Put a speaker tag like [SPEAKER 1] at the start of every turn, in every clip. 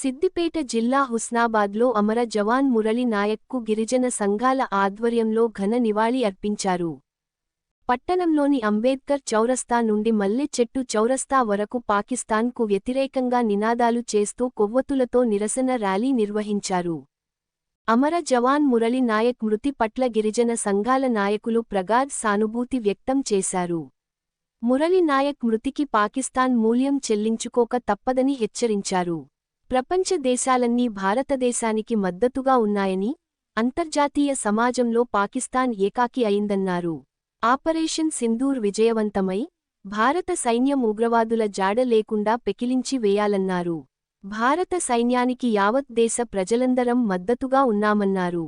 [SPEAKER 1] సిద్దిపేట జిల్లా హుస్నాబాద్లో అమర జవాన్ మురళి నాయక్కు గిరిజన సంఘాల ఆధ్వర్యంలో ఘన నివాళి అర్పించారు. పట్టణంలోని అంబేద్కర్ చౌరస్తా నుండి మల్లె చెట్టు చౌరస్తా వరకు పాకిస్తాన్కు వ్యతిరేకంగా నినాదాలు చేస్తూ కొవ్వొత్తులతో నిరసన ర్యాలీ నిర్వహించారు. అమర జవాన్ మురళి నాయక్ మృతి పట్ల గిరిజన సంఘాల నాయకులు ప్రగాఢ్ సానుభూతి వ్యక్తం చేశారు. మురళి నాయక్ మృతికి పాకిస్తాన్ మూల్యం చెల్లించుకోక తప్పదని హెచ్చరించారు. ప్రపంచ దేశాలన్నీ భారతదేశానికి మద్దతుగా ఉన్నాయని అంతర్జాతీయ సమాజంలో పాకిస్తాన్ ఏకాకి అయిందన్నారు. ఆపరేషన్ సింధూర్ విజయవంతమై భారత సైన్యం ఉగ్రవాదుల జాడ లేకుండా పెకిలించి వేయాలన్నారు. భారత సైన్యానికి యావత్ దేశ ప్రజలందరం మద్దతుగా ఉన్నామన్నారు.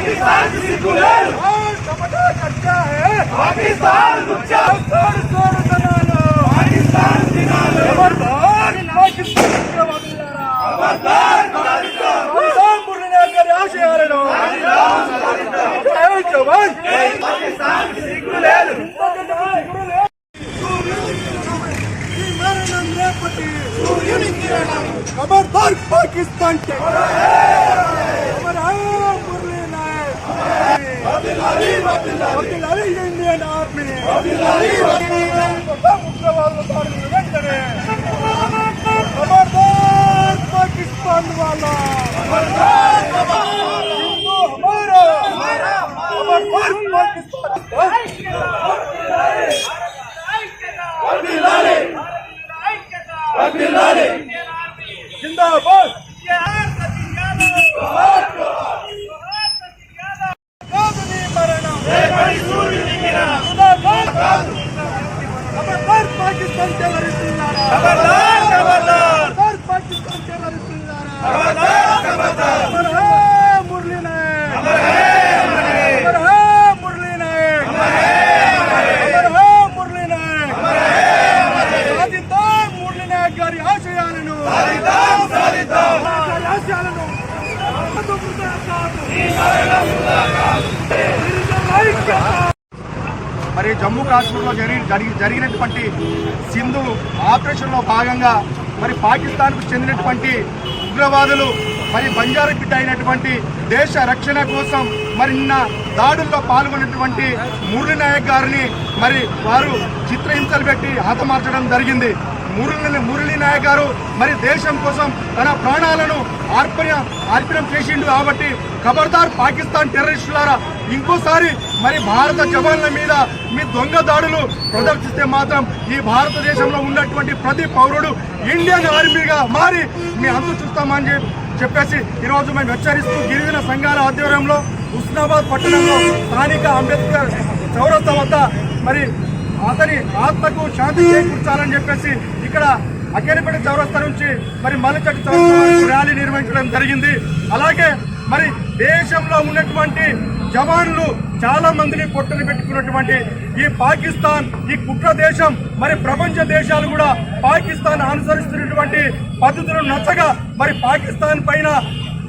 [SPEAKER 2] పాకిస్తాన్ సిగ్గులేదు కపటా కచ్చా హే పాకిస్తాన్ లుచ్చా సోడు సోడు తనాలు పాకిస్తాన్ దినాలు ఖబర్దార్ పాకిస్తాన్ ఉగ్రవాదులారా ఖబర్దార్ ఖబర్దార్ మురళీ గారి ఆశయాలను జై జవాన్ జై పాకిస్తాన్ సిగ్గులేదు మరణం రేపటి సూర్యుని కిరణం ఖబర్దార్ పాకిస్తాన్ మురళీ இந்தியன் ஆர்மி முக்கியவாத పాకిస్తాన్ టెర్రరిస్టులారా ఖబర్దార్ ఖబర్దార్ పాకిస్తాన్ టెర్రరిస్టులారా ఖబర్దార్ ఖబర్దార్ అమర్ హే మురళీ నాయక్ అమర్ హే అమర్ హే అమర్ హే మురళీ నాయక్ అమర్ హే అమర్ హే అమర్ హే మురళీ నాయక్ అమర్ హే అమర్ హే సాధిద్దాం మురళీ నాయక్ గారి ఆశయాలను సాధిద్దాం సాధిద్దాం గారి ఆశయాలను కాదు వృధా కాదు ఈ మరణం వృధా కాదు ఐక్యత
[SPEAKER 3] మరి జమ్మూ కాశ్మీర్లో జరిగి జరిగి జరిగినటువంటి సింధు ఆపరేషన్లో భాగంగా మరి పాకిస్తాన్కు చెందినటువంటి ఉగ్రవాదులు మరి బంజారు బిడ్డ అయినటువంటి దేశ రక్షణ కోసం మరి నిన్న దాడుల్లో పాల్గొన్నటువంటి మురళీ నాయక్ గారిని మరి వారు చిత్రహింసలు పెట్టి హతమార్చడం జరిగింది. మురళి మురళి నాయక్ గారు మరి దేశం కోసం తన ప్రాణాలను అర్పణ అర్పణం చేసిండు కాబట్టి ఖబర్దార్ పాకిస్తాన్ టెర్రరిస్టులారా ఇంకోసారి మరి భారత జవాన్ల మీద మీ దొంగ దాడులు ప్రదర్శిస్తే మాత్రం ఈ భారతదేశంలో ఉన్నటువంటి ప్రతి పౌరుడు ఇండియన్ ఆర్మీగా మారి మీ అందరు చూస్తామని చెప్పి చెప్పేసి ఈరోజు మేము హెచ్చరిస్తూ గిరిజన సంఘాల ఆధ్వర్యంలో ఉస్నాబాద్ పట్టణంలో స్థానిక అంబేద్కర్ చౌరస్తా వద్ద మరి అతని ఆత్మకు శాంతి చేకూర్చాలని చెప్పేసి ఇక్కడ అకేరిపేట చౌరస్తా నుంచి మరి మల్లచెట్టు చౌరస్తా ర్యాలీ నిర్వహించడం జరిగింది. అలాగే మరి దేశంలో ఉన్నటువంటి జవాన్లు చాలా మందిని పొట్టని పెట్టుకున్నటువంటి ఈ పాకిస్తాన్ ఈ కుట్ర దేశం మరి ప్రపంచ దేశాలు కూడా పాకిస్తాన్ అనుసరిస్తున్నటువంటి పద్ధతులు నచ్చగా మరి పాకిస్తాన్ పైన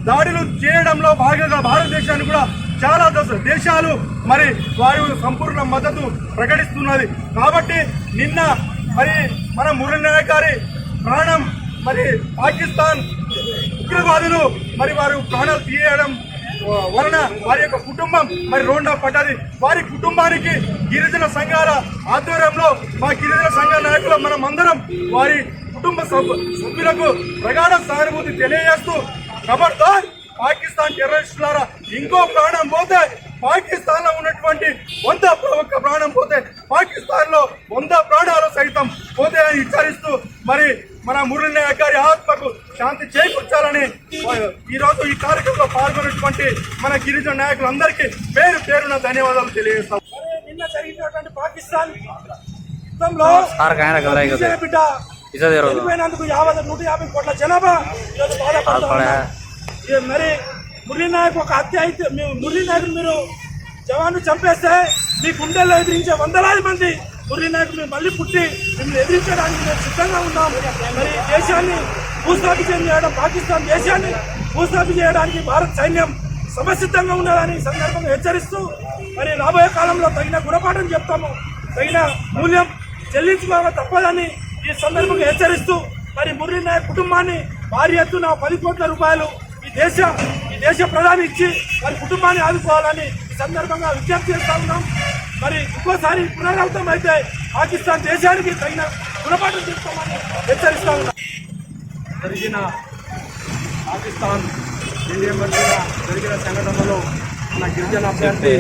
[SPEAKER 3] దాడులు చేయడంలో భాగంగా భారతదేశాన్ని కూడా చాలా దశ- దేశాలు మరి వారి సంపూర్ణ మద్దతు ప్రకటిస్తున్నది. కాబట్టి నిన్న మరి మన మురళీ గారి ప్రాణం మరి పాకిస్తాన్ ఉగ్రవాదులు మరి వారు ప్రాణాలు తీయడం వలన వారి యొక్క కుటుంబం మరి రోడ్డా పడ్డది వారి కుటుంబానికి గిరిజన సంఘాల ఆధ్వర్యంలో మా గిరిజన సంఘ నాయకులు మనం అందరం వారి కుటుంబ సభ్యు- సభ్యులకు ప్రగాఢ సానుభూతి తెలియజేస్తూ ఖబర్దార్ పాకిస్తాన్ టెర్రరిస్టులారా ఇంకో ప్రాణం పోతే
[SPEAKER 4] పాకిస్తాన్లో ఉన్నటువంటి వంద ఒక్క ప్రాణం పోతే పాకిస్తాన్లో వంద ప్రాణాలు సైతం పోతాయని హెచ్చరిస్తూ మరి మన మురళీ నాయక్ గారి ఆత్మకు శాంతి చేకూర్చాలని ఈ రోజు ఈ కార్యక్రమంలో పాల్గొన్నటువంటి మన గిరిజన నాయకులందరికీ పేరు పేరున ధన్యవాదాలు తెలియజేస్తాం.
[SPEAKER 2] నిన్న జరిగినటువంటి పాకిస్తాన్ బిడ్డ చనిపోయినందుకు యాభై నూట యాభై కోట్ల జనాభా ఈరోజు మరి మురళీ నాయక్ ఒక హత్య అయితే మీరు మురళీ నాయక్ మీరు జవాను చంపేస్తే మీ గుండెల్లో ఎదిరించే వందలాది మంది మురళీ నాయక్ మేము మళ్ళీ పుట్టి మిమ్మల్ని ఎదిరించడానికి మేము సిద్ధంగా ఉన్నాం. మరి ఈ దేశాన్ని భూస్థాపితం చేయడం పాకిస్తాన్ దేశాన్ని భూస్థాపి చేయడానికి భారత్ సైన్యం సమసిద్ధంగా ఉన్నదని సందర్భంగా హెచ్చరిస్తూ మరి రాబోయే కాలంలో తగిన గుణపాఠం చెప్తాము. తగిన మూల్యం చెల్లించుకోక తప్పదని ఈ సందర్భంగా హెచ్చరిస్తూ మరి మురళీ నాయక్ కుటుంబాన్ని భారీ ఎత్తున పది కోట్ల రూపాయలు ఈ దేశ దేశ ప్రధాని ఇచ్చి వారి కుటుంబాన్ని ఆదుకోవాలని ఈ సందర్భంగా విజ్ఞప్తి చేస్తా ఉన్నాం. మరి ఇంకోసారి పునరావృతం అయితే పాకిస్తాన్ దేశానికి తగిన గుణపాఠం చెప్తామని హెచ్చరిస్తా ఉన్నాం.
[SPEAKER 4] జరిగిన పాకిస్తాన్ ఇండియా మధ్య జరిగిన సంఘటనలో మన గిరిజన అభ్యర్థి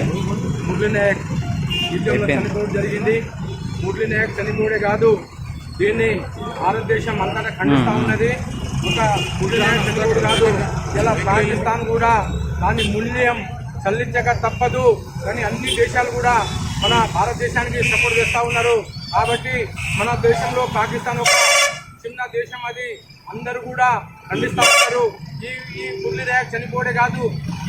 [SPEAKER 4] మురళీ నాయక్ యుద్ధంలో చనిపోవడం జరిగింది. మురళీ నాయక్ చనిపోవడే కాదు దీన్ని భారతదేశం అంతటా ఖండిస్తా ఉన్నది. ఒక మురళీ నాయక్ చనిపోవడం కాదు ఇలా పాకిస్తాన్ కూడా దాని మూల్యం చెల్లించక తప్పదు. కానీ అన్ని దేశాలు కూడా మన భారతదేశానికి సపోర్ట్ చేస్తూ ఉన్నారు. కాబట్టి మన దేశంలో పాకిస్తాన్ ఒక చిన్న దేశం అది. అందరూ కూడా ఖండిస్తూ ఉన్నారు. ఈ ఈ మురళీ నాయక్ చనిపోవడే కాదు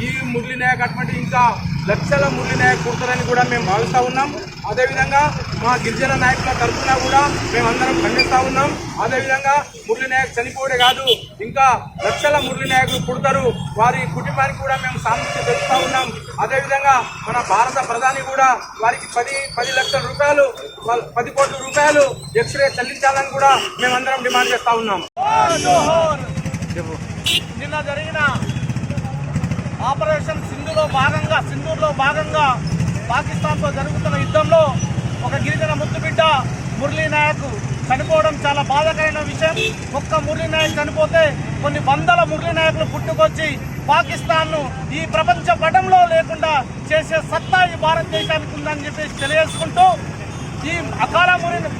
[SPEAKER 4] ఈ మురళీ నాయక్ అటువంటి ఇంకా లక్షల మురళీ నాయక్ పుడతారని కూడా మేము భావిస్తూ ఉన్నాం. అదేవిధంగా మా గిరిజన నాయకుల తరఫున కూడా మేమందరం ఖండిస్తూ ఉన్నాం. అదేవిధంగా మురళీ నాయక్ చనిపోవడే కాదు ఇంకా లక్షల మురళీ నాయకులు పుడతారు. వారి కుటుంబానికి కూడా మేము సానుభూతి తెలుస్తూ ఉన్నాం. అదేవిధంగా మన భారత ప్రధాని కూడా వారికి పది పది లక్షల రూపాయలు పది కోట్ల రూపాయలు ఎక్స్రే చెల్లించాలని కూడా మేమందరం డిమాండ్ చేస్తూ ఉన్నాం.
[SPEAKER 2] నిన్న జరిగిన ఆపరేషన్ సింధులో భాగంగా సింధూర్లో భాగంగా పాకిస్తాన్తో జరుగుతున్న యుద్ధంలో ఒక గిరిజన ముద్దుబిడ్డ మురళీ నాయక్ చనిపోవడం చాలా బాధాకరమైన విషయం. ఒక్క మురళీ నాయక్ చనిపోతే కొన్ని వందల మురళీ నాయకులు పుట్టుకొచ్చి పాకిస్తాన్ను ఈ ప్రపంచ పటంలో లేకుండా చేసే సత్తా ఈ భారతదేశానికి ఉందని చెప్పేసి తెలియజేసుకుంటూ ఈ అకాల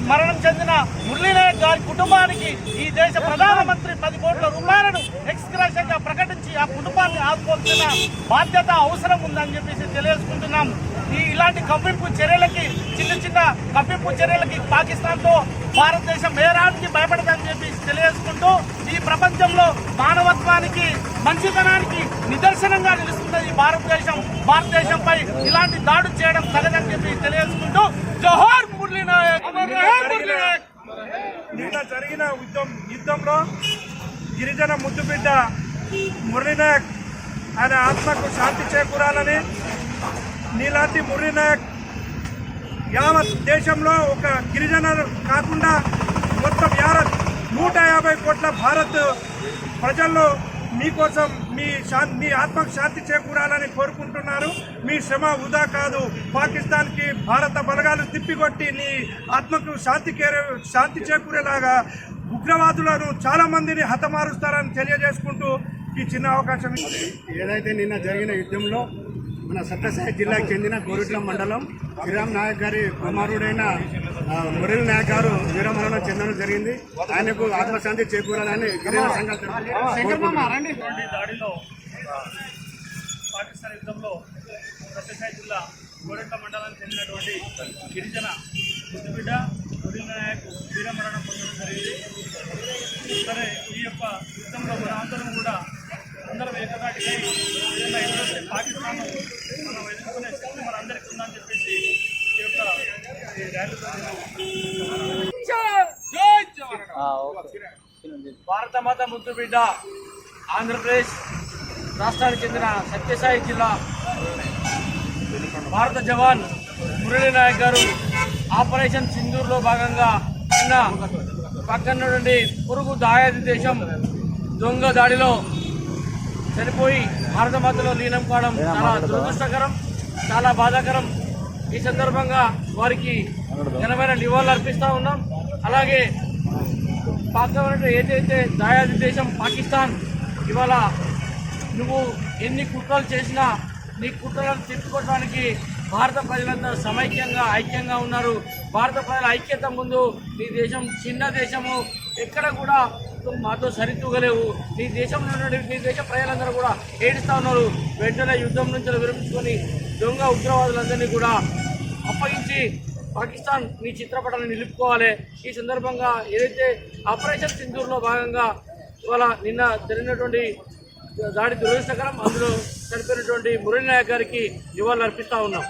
[SPEAKER 2] మరణం చెందిన మురళీనాయక్ గారి కుటుంబానికి ఈ దేశ ప్రధానమంత్రి పది కోట్ల రూపాయలను ఎక్స్గ్రాషన్గా ప్రకటించి ఆ కుటుంబాన్ని ఆదుకోవాల్సిన బాధ్యత అవసరం ఉందని చెప్పేసి తెలియజేసుకుంటున్నాం. ఈ ఇలాంటి కంపింపు చర్యలకి చిన్న చిన్న కంపింపు చర్యలకి పాకిస్తాన్తో భారతదేశం వేరానికి భయపడదని చెప్పి తెలియజేసుకుంటూ ఈ ప్రపంచంలో మానవత్వానికి మంచితనానికి నిదర్శనంగా నిలుస్తున్న ఈ భారతదేశం. భారతదేశంపై ఇలాంటి దాడులు చేయడం తగదని చెప్పి తెలియజేసుకుంటూ జోహార్ మురళీ నాయక్ మురళీ నిన్న జరిగిన యుద్ధం యుద్ధంలో గిరిజన ముద్దుబిడ్డ మురళీ నాయక్ ఆయన ఆత్మకు శాంతి చేకూరాలని నీలాంటి మురళీ నాయక్ యావత్ దేశంలో ఒక గిరిజన కాకుండా మొత్తం యావత్ నూట యాభై కోట్ల భారత్ ప్రజల్లో మీకోసం మీ శాంతి మీ ఆత్మకు శాంతి చేకూరాలని కోరుకుంటున్నారు. మీ శ్రమ వృధా కాదు. పాకిస్తాన్కి భారత బలగాలు తిప్పికొట్టి నీ ఆత్మకు శాంతి కేరే శాంతి చేకూరేలాగా ఉగ్రవాదులను చాలా మందిని హతమారుస్తారని తెలియజేసుకుంటూ ఈ చిన్న అవకాశం
[SPEAKER 4] ఏదైతే నిన్న జరిగిన యుద్ధంలో మన సత్యసాయి జిల్లాకు చెందిన గోరుట్ల మండలం శ్రీరామ్ నాయక్ గారి కుమారుడైన మురళి నాయక్ గారు వీరమరణం చెందడం జరిగింది. ఆయనకు ఆత్మశాంతి చేకూరాలని గిరిజన
[SPEAKER 2] ఇటువంటి దాడిలో పాకిస్తాన్ యుద్ధంలో సత్యసాయి జిల్లా గోరెట్ల మండలానికి చెందినటువంటి గిరిజన ముద్దుబిడ్డ మురళీ నాయక్ వీరమరణం పొందడం జరిగింది. సరే ఈ యొక్క యుద్ధంలో మన అందరం కూడా అందరం ఏకదాటికై పాకిస్తాన్ మనం ఎదుర్కొనే శక్తి మన అందరికీ ఉందని చెప్పేసి ఈ యొక్క ఈ ర్యాలీలో నేను జై జవాన్ భారత మాత ముద్దు బిడ్డ ఆంధ్రప్రదేశ్ రాష్ట్రానికి చెందిన సత్యసాయి జిల్లా. భారత జవాన్ మురళీ నాయక్ గారు ఆపరేషన్ సింధూర్లో భాగంగా నిన్న పక్కన నుండి పొరుగు దాయాది దేశం దొంగ దాడిలో చనిపోయి భారత మాతలో లీనం కావడం చాలా దురదృష్టకరం చాలా బాధాకరం. ఈ సందర్భంగా వారికి ఘనమైన నివాళులు అర్పిస్తూ ఉన్నాం. అలాగే పాకిస్తాన్ ఏదైతే దాయాది దేశం పాకిస్తాన్ ఇవాళ నువ్వు ఎన్ని కుట్రలు చేసినా
[SPEAKER 5] నీ కుట్రలను తిట్టుకోవడానికి భారత ప్రజలంతా సమైక్యంగా ఐక్యంగా ఉన్నారు. భారత ప్రజల ఐక్యత ముందు నీ దేశం చిన్న దేశము. ఎక్కడ కూడా మాతో సరితూగలేవు. నీ దేశంలో నుండి నీ దేశ ప్రజలందరూ కూడా ఏడుస్తూ ఉన్నారు. వెంటనే యుద్ధం నుంచి విరమించుకొని దొంగ ఉగ్రవాదులందరినీ కూడా అప్పగించి పాకిస్తాన్ నీ చిత్రపటాన్ని నిలుపుకోవాలి. ఈ సందర్భంగా ఏదైతే ఆపరేషన్ సింధూర్లో భాగంగా ఇవాళ నిన్న జరిగినటువంటి దాడి దురదృష్టకరం అందులో చనిపోయినటువంటి మురళీ నాయక్ గారికి నివాళులు అర్పిస్తూ ఉన్నాం.